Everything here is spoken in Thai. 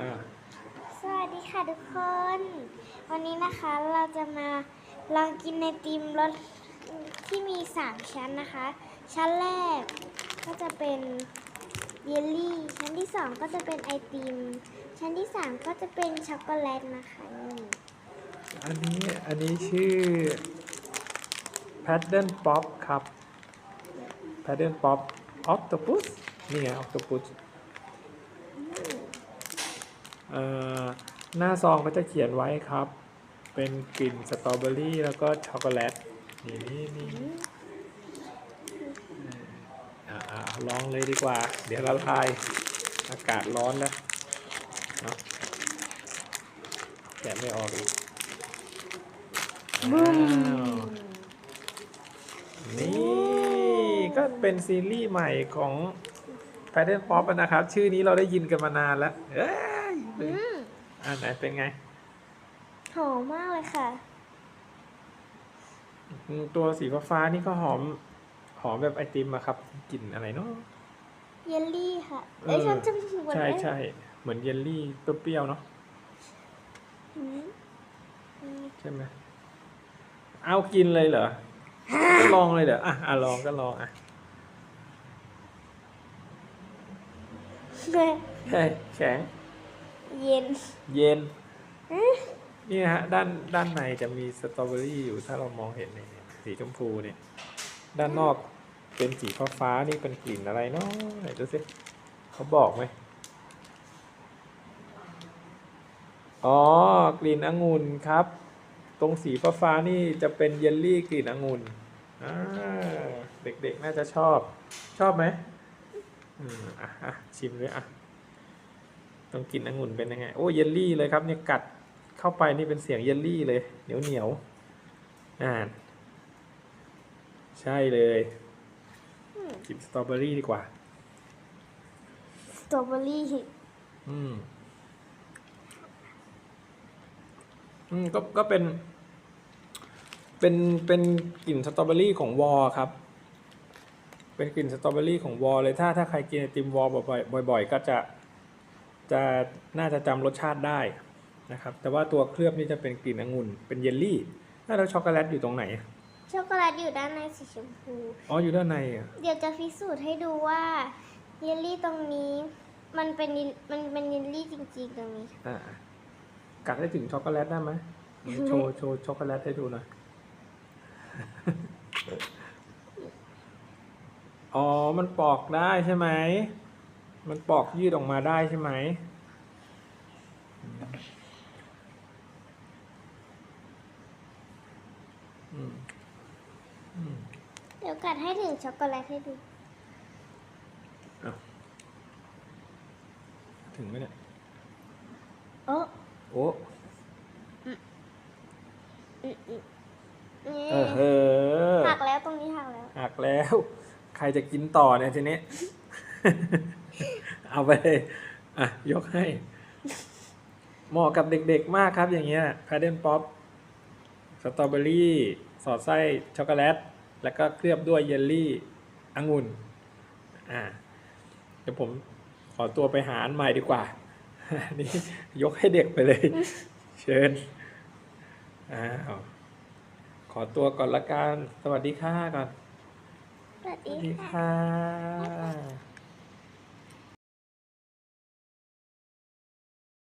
อ่าสวัสดีค่ะทุกคน วันนี้นะคะเราจะมาลองกินในติมรสที่มี3ชั้นนะคะ ชั้นแรกก็จะเป็นเยลลี่ ชั้นที่2ก็จะเป็นไอติม ชั้นที่3ก็จะเป็นช็อกโกแลตนะคะนี่อันนี้อันนี้ชื่อ Pattern Pop ครับ Pattern Pop Octopus นี่ไง Octopus เอ่อ หน้าซองก็จะเขียนไว้ครับ เป็นกลิ่นสตรอเบอรี่แล้วก็ช็อกโกแลตนี่นี่นี่ลองเลยดีกว่า เดี๋ยวละลายอากาศร้อนแล้วเนาะแกะไม่ออกอีกบุ้มนี่ก็เป็นซีรีส์ใหม่ของ Pattern Pop นะครับ ชื่อนี้เราได้ยินกันมานานแล้ว เอ้ยอืมอันไหนเป็นไง หอมมากเลยค่ะอืมตัวสีฟ้าๆนี่ก็หอม หอมแบบไอติมอะครับกลิ่นอะไรเนาะเยลลี่ค่ะเอ้ยเออฉันจำถูกหมดใช่ไหมใช่เหมือนเยลลี่เปรี้ยวๆเนาะอืมอืมใช่ไหมเอากินเลยเหรอก็ลองเลยเหรออะอะลองก็ลองอะเฮ้ยแข็ง เย็นเย็นนี่นะฮะด้านด้านในจะมีสตรอเบอรี่อยู่ถ้าเรามองเห็นเนี่ยสีชมพูเนี่ย ด้านนอกเป็นสีฟ้าฟ้าๆนี่เป็นกลิ่นอะไรเนาะไหนดูสิเขาบอกไหมอ๋อกลิ่นองุ่นครับ ตรงสีฟ้าฟ้าๆนี่จะเป็นเยลลี่กลิ่นองุ่นอ่าเด็กๆน่าจะชอบชอบไหมอืมอะอะชิมด้วยอะ ต้องกินองุ่นเป็นยังไง โอ้เยลลี่เลยครับเนี่ยกัดเข้าไปนี่เป็นเสียงเยลลี่เลย เหนียวเหนียวๆอ่าใช่เลยอืมกินสตรอเบอรี่ดีกว่า สตรอเบอรี่อืมอืมก็ก็เป็น เป็นเป็นกลิ่นสตรอเบอรี่ของวอลครับ เป็นกลิ่นสตรอเบอรี่ของวอลเลยถ้าถ้าใครกินไอติมวอลบ่อยๆบ่อย ๆ ก็จะ จะน่าจะจำรสชาติได้นะครับ แต่ว่าตัวเคลือบนี่จะเป็นกลิ่นองุ่น เป็นเยลลี่ถ้าเราช็อกโกแลตอยู่ตรงไหน ช็อกโกแลตอยู่ด้านในสีชมพู อ๋อ อยู่ด้านในอะ เดี๋ยวจะพิสูจน์ให้ดูว่าเยลลี่ตรงนี้ มันเป็นยินมันเป็นเยลลี่จริงๆตรงนี้ อ่า กัดได้ถึงช็อกโกแลตได้ไหมโชว์โชว์ช็อกโกแลตให้ดูหน่อย อ๋อ มันปอกได้ใช่ไหม มันปอกยืดออกมาได้ใช่ไหม เดี๋ยวกัดให้ถึงช็อกโกแลตให้ดู ถึงไหมเนี่ย โอ้โอ้อืมอืมนี่เออเฮ้อหักแล้วตรงนี้หักแล้ว หักแล้ว ใครจะกินต่อเนี่ยทีนี้ เอาไปเลยอะ ยกให้ เหมาะกับเด็กๆมากครับอย่างเงี้ยพาเดนป๊อปสตรอเบอรี่ สอดไส้ช็อกโกแลต แล้วก็เคลือบด้วยเยลลี่องุ่น อ่า เดี๋ยวผมขอตัวไปหาอันใหม่ดีกว่าอันนี้ยกให้เด็กไปเลย เชิญ อ้าว ขอตัวก่อนละกัน สวัสดีค่ะก่อน สวัสสวัสดีดีค่ะค่ะ